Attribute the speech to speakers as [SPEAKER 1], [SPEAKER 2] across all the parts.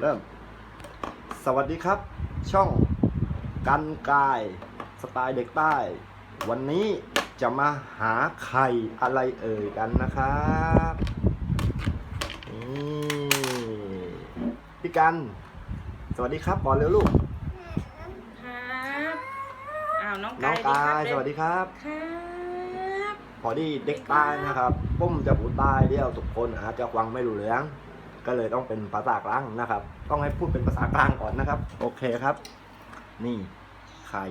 [SPEAKER 1] เริ่ม สวัสดีครับ ช่องกันกายสไตล์เด็กใต้ วันนี้จะมาหาไข่อะไรเอ่ยกันนะครับนี่พี่กัน สวัสดีครับก่อนเร็วลูก
[SPEAKER 2] ครับอ้าวน้อง
[SPEAKER 1] น้อง
[SPEAKER 2] กาย
[SPEAKER 1] กาย
[SPEAKER 2] ดี
[SPEAKER 1] ส
[SPEAKER 2] ครับ
[SPEAKER 1] วัสดีครับ
[SPEAKER 2] ครับ
[SPEAKER 1] พอดีเด็กใต้นะครับปุ้มจะพูดใต้เดียวทุกคนอาจจะฟังไม่รู้เรื่อง ก็เลยต้องเป็นภาษากลางนะครับ ต้องให้พูดเป็นภาษากลางก่อนนะครับ โอเคครับ นี่ไข่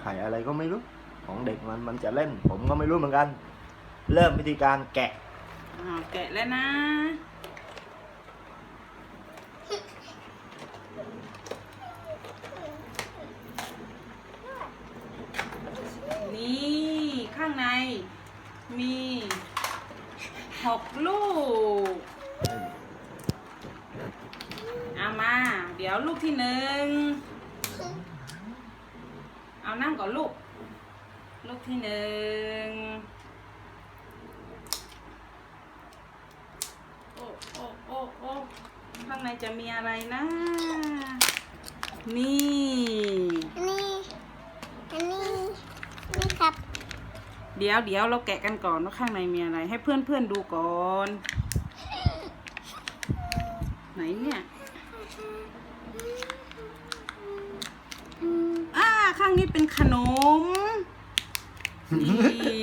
[SPEAKER 1] ไข่อะไรก็ไม่รู้ ของเด็กมันมันจะเล่น ผมก็ไม่รู้เหมือนกัน เริ่มวิธีการแกะ
[SPEAKER 2] อ้าวแกะแล้วนะ นี่ข้างใน มีหกลูก เอามา เดี๋ยวลูกที่หนึ่ง เอานั่งก่อนลูก ลูกที่หนึ่ง โอ้โอ้โอ้โอ้ข้างในจะมีอะไรนะ นี่
[SPEAKER 3] อันนี้อันนี้นี่ครับ
[SPEAKER 2] เดี๋ยวเดี๋ยวเราแกะกันก่อนว่าข้างในมีอะไร ให้เพื่อนเพื่อนๆดูก่อน ไหนเนี่ย อ่า ข้างนี้เป็นขนมนี่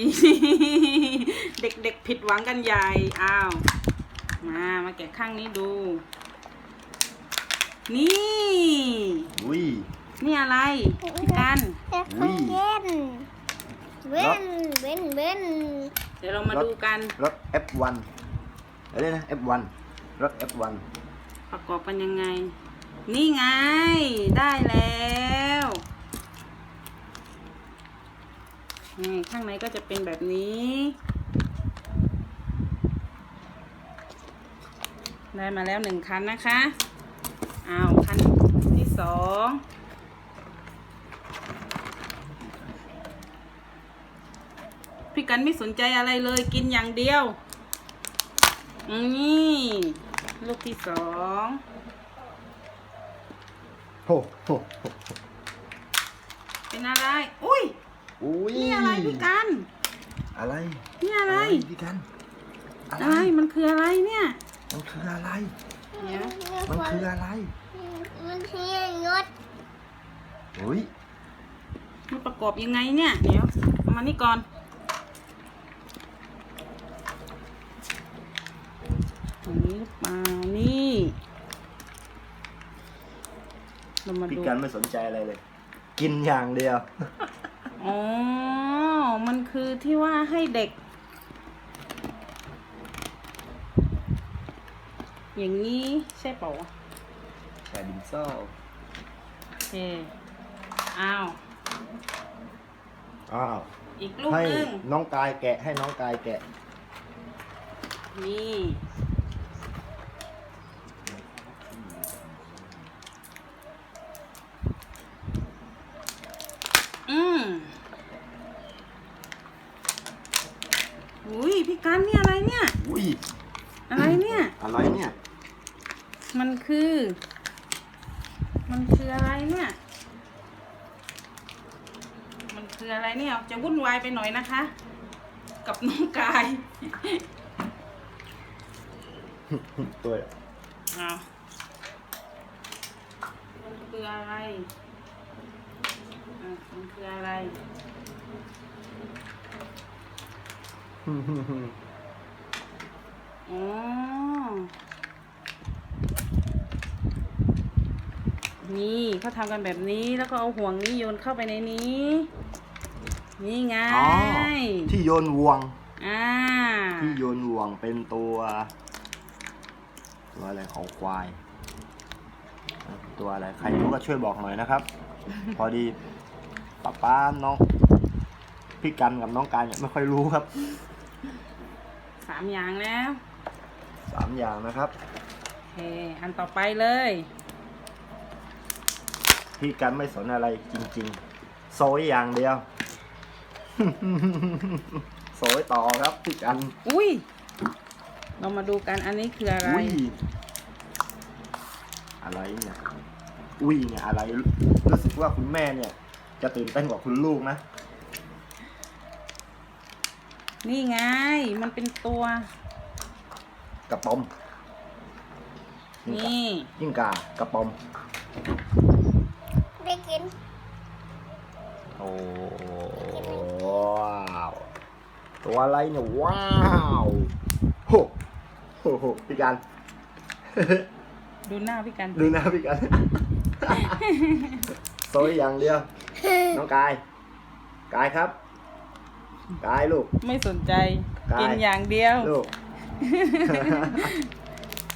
[SPEAKER 2] เด็กๆผิดหวังกันใหญ่ อ้าว มา มาแกะข้างนี้ดู นี่
[SPEAKER 1] อุ้ย
[SPEAKER 2] นี่อะไรพี่กัน
[SPEAKER 3] เด็กคนเย็นเว้นเว้นเว้น
[SPEAKER 2] เดี๋ยวเรามาดูกัน
[SPEAKER 1] รถ F1 อะไรนะ F1 รถ F1
[SPEAKER 2] ประกอบกันยังไง นี่ไง ได้แล้ว นี่ข้างในก็จะเป็นแบบนี้ ได้มาแล้วหนึ่งคันนะคะอ้าวคันที่สองพี่กันไม่สนใจอะไรเลยกินอย่างเดียว นี่ ลูกที่สอง
[SPEAKER 1] โอ้โห
[SPEAKER 2] เป็นอะไร อุ้ย
[SPEAKER 1] อุ้ย
[SPEAKER 2] นี่อะไรพี่กัน
[SPEAKER 1] อะไร
[SPEAKER 2] นี่อะไร
[SPEAKER 1] พี่กัน อะไร
[SPEAKER 2] อะไรมันคืออะไรเนี่ย
[SPEAKER 1] มันคืออะไร
[SPEAKER 2] เดี๋ยว
[SPEAKER 1] มันคืออะไร
[SPEAKER 3] มันคือรถ
[SPEAKER 1] อุ้ย
[SPEAKER 2] มันประกอบยังไงเนี่ย เดี๋ยวเอามานี่ก่อน ตรงนี้หรือเปล่านี่เรามา
[SPEAKER 1] พี่
[SPEAKER 2] ดู
[SPEAKER 1] กันไม่สนใจอะไรเลย กินอย่างเดียว
[SPEAKER 2] อ๋อ มันคือที่ว่าให้เด็ก อย่างนี้ใช่เปล่าวะ
[SPEAKER 1] แชร์ดินโซ่
[SPEAKER 2] โอเคอ้าว
[SPEAKER 1] อ้าว
[SPEAKER 2] อีกลูก
[SPEAKER 1] ให้
[SPEAKER 2] หนึง
[SPEAKER 1] น้องกายแกะให้น้องกายแกะ
[SPEAKER 2] นี่ อืม อุ้ยพี่กันนี่อะไรเนี่ย
[SPEAKER 1] อุ้ย
[SPEAKER 2] อะไรเนี่ย
[SPEAKER 1] อะไรเนี่ย
[SPEAKER 2] มันคือ มันคืออะไรเนี่ย มันคืออะไรเนี่ย จะวุ่นวายไปหน่อยนะคะ กับน้องกาย
[SPEAKER 1] ตัว
[SPEAKER 2] เอามันคืออะไรอะมันคืออะไร อ๋อนี่เขาทำกันแบบนี้แล้วก็เอาห่วงนี้โยนเข้าไปในนี้ นี่ไง
[SPEAKER 1] อ๋อที่โยนวง
[SPEAKER 2] อ่า
[SPEAKER 1] ที่โยนวงเป็นตัว ตัวอะไรของควาย ตัวอะไรใครรู้ก็ช่วยบอกหน่อยนะครับ พอดีป้าป้าน้องพี่กันกับน้องการเนี่ยไม่ค่อยรู้ครับ
[SPEAKER 2] สามอย่างแล้ว
[SPEAKER 1] สามอย่างนะครับ
[SPEAKER 2] โอเคอันต่อไปเลย
[SPEAKER 1] พี่กันไม่สนอะไรจริงๆ โซยอย่างเดียว โซยต่อครับพี่กัน
[SPEAKER 2] อุ้ยเรามาดูกันอันนี้คืออะไร
[SPEAKER 1] อุ้ยอะไรเนี่ยอุ้ยเนี่ยอะไรรู้สึกว่าคุณแม่เนี่ย จะตื่นเต้นกว่าคุณลูกนะ
[SPEAKER 2] นี่ไง มันเป็นตัว
[SPEAKER 1] กระป๋อม
[SPEAKER 2] นี่
[SPEAKER 1] ยิ่งกากระป๋อม
[SPEAKER 3] ได้กิน
[SPEAKER 1] โอ้ว้าวตัวอะไรเนี่ยว้าวโหโหโหพี่การ
[SPEAKER 2] ดูหน้าพี่กัน
[SPEAKER 1] ดูหน้าพี่กันโซยอย่างเดียว น้องกาย กายครับ กายลูก
[SPEAKER 2] ไม่สนใจ
[SPEAKER 1] ได้
[SPEAKER 2] กินอย่างเดียว
[SPEAKER 1] ลูก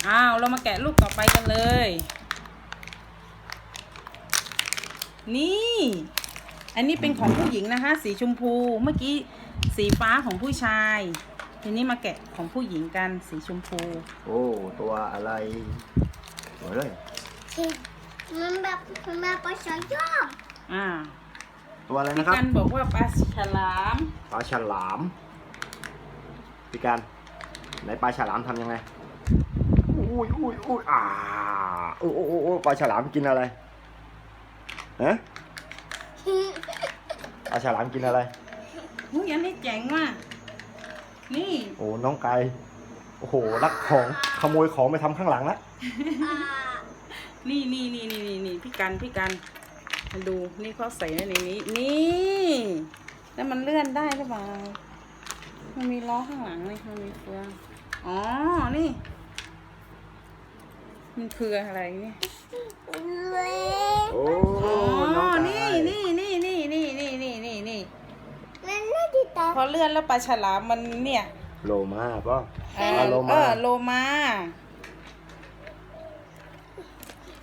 [SPEAKER 2] อ้าว เรามาแกะลูกต่อไปกันเลย นี่ อันนี้เป็นของผู้หญิงนะคะ สีชมพู เมื่อกี้สีฟ้าของผู้ชาย ทีนี้มาแกะของผู้หญิงกันสีชมพู
[SPEAKER 1] โอ้ ตัวอะไรสวยเลย
[SPEAKER 3] มันแบบมันแบบปลาชอยอม
[SPEAKER 2] อ่า
[SPEAKER 1] ตัวอะไร
[SPEAKER 2] พี่
[SPEAKER 1] นะครับ
[SPEAKER 2] กันบอกว่าปลาฉลาม
[SPEAKER 1] ปลาฉลามพี่การไหนปลาฉลามทำยังไงอุ้ยอุ้ยอุ้ยอ่าโอ้โอ้โอ้โอ้ปลาฉลามกินอะไรฮะปลาฉลามกินอะไร
[SPEAKER 2] อุ้ยอันนี้เจ๋งว่ะนี่
[SPEAKER 1] โอ้น้องไก่โอ้โหรักของขโมยของไปทำข้างหลังแล้ว
[SPEAKER 2] นี่นี่นี่นี่นี่นี่พี่กันพี่กันมา ดูนี่เขาใส่ในนี้ นี่ แล้วมันเลื่อนได้หรือเปล่า มันมีล้อข้างหลังนี่มันมีเฟืองอ๋อ นี่ มันคืออะไรเนี่ย
[SPEAKER 1] โอ้
[SPEAKER 2] อ๋อ
[SPEAKER 1] น้องไก่
[SPEAKER 2] นี่นี่นี่นี่นี่นี่นี่นี่นี่
[SPEAKER 3] มันไม่ดีตา
[SPEAKER 2] พอเลื่อนแล้วปลาฉลามมันเนี่ย
[SPEAKER 1] โลมาป่ะ
[SPEAKER 2] เออ
[SPEAKER 1] ปลาโล
[SPEAKER 2] เอ
[SPEAKER 1] มา
[SPEAKER 2] อโลมา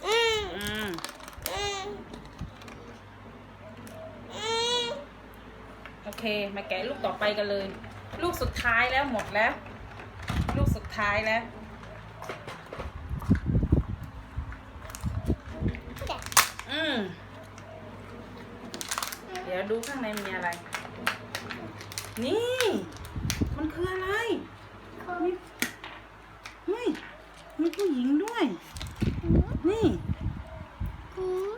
[SPEAKER 3] อืม
[SPEAKER 2] อืม
[SPEAKER 3] อืมอืม
[SPEAKER 2] โอเค มาแกะลูกต่อไปกันเลย ลูกสุดท้ายแล้วหมดแล้ว ลูกสุดท้ายแล้วอืมเดี๋ยวดูข้างในมีอะไร นี่ มันคืออะไรนี่เฮ้ยมีผู้หญิงด้วย นี่
[SPEAKER 3] อืม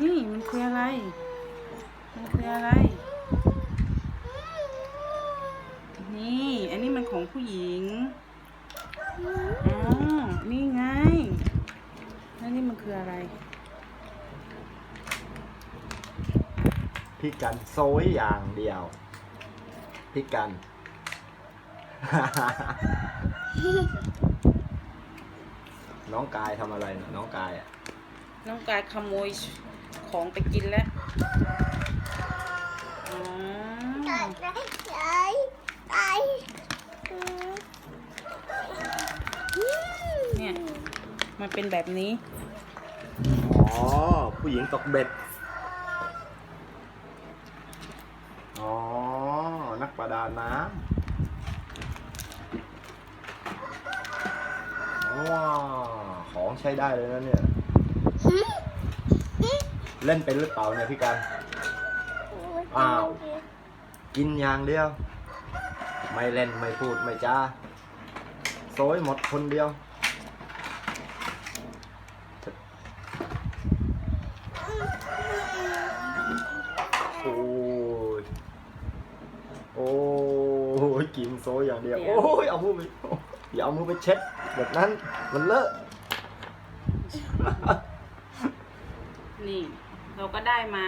[SPEAKER 2] นี่ มันคืออะไร มันคืออะไร นี่ อันนี้มันของผู้หญิงอ๋อนี่ไง แล้วนี่มันคืออะไร
[SPEAKER 1] พี่กันโซยอย่างเดียว พี่กัน น้องกายทำอะไรนะน้องกายอะ
[SPEAKER 2] น้องกายขโมยของไปกินแล้ว เนี่ย มันเป็นแบบนี้
[SPEAKER 1] อ๋อ ผู้หญิงตกเบ็ด อ๋อ นักประดาน้ำว้าวของใช้ได้เลยนะเนี่ย เล่นเป็นหรือเปล่าเนี่ยพี่การ อ้าวกินอย่างเดียว ไม่เล่นไม่พูดไม่จ้าโซยหมดคนเดียวโอ้ยโอ้ยกินโซยอย่างเดียว
[SPEAKER 2] เดี๋ยว
[SPEAKER 1] โอ้ยเอามือไปอย่าเอามือไปเช็ดแบบนั้นมันเลอะ
[SPEAKER 2] นี่ เราก็ได้มา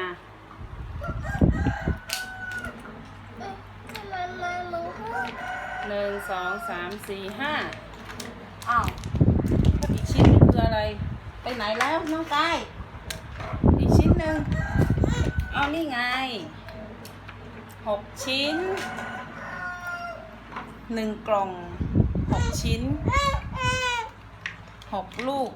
[SPEAKER 3] มันมันมันก็
[SPEAKER 2] หนึ่งสองสามสี่ห้าอ้าวแล้วอีกชิ้นหนึงคืออะไร ไปไหนแล้วน้องกายอีกชิ้นหนึ่งเอานี่ไงหกชิ้นหนึ่งกล่องหกชิ้นหกลูก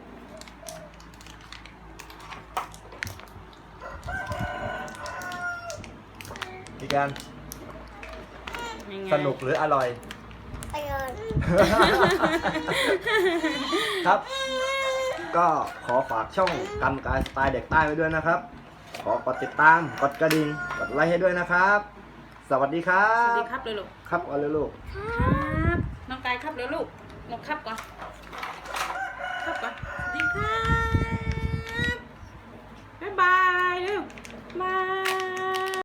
[SPEAKER 1] พี่การ
[SPEAKER 2] ยังไง
[SPEAKER 1] สนุกหรืออร่อย
[SPEAKER 3] อน
[SPEAKER 1] ครับ ก็ขอฝากช่องกำการสไตล์เด็กใต้ไว้ด้วยนะครับ ขอกดติดตาม กดกระดิ่ง กดไลค์ให้ด้วยนะครับ สวัสดีครั
[SPEAKER 2] สวัส
[SPEAKER 1] บ
[SPEAKER 2] ดีครับเลยลูก
[SPEAKER 1] ครับก่อนเลยลูก
[SPEAKER 2] ครับ น้องกายครับเร็วลูกลงครับก่อน ครับก่อนสวัสดีครับ บ๊ายบายเร็วบาย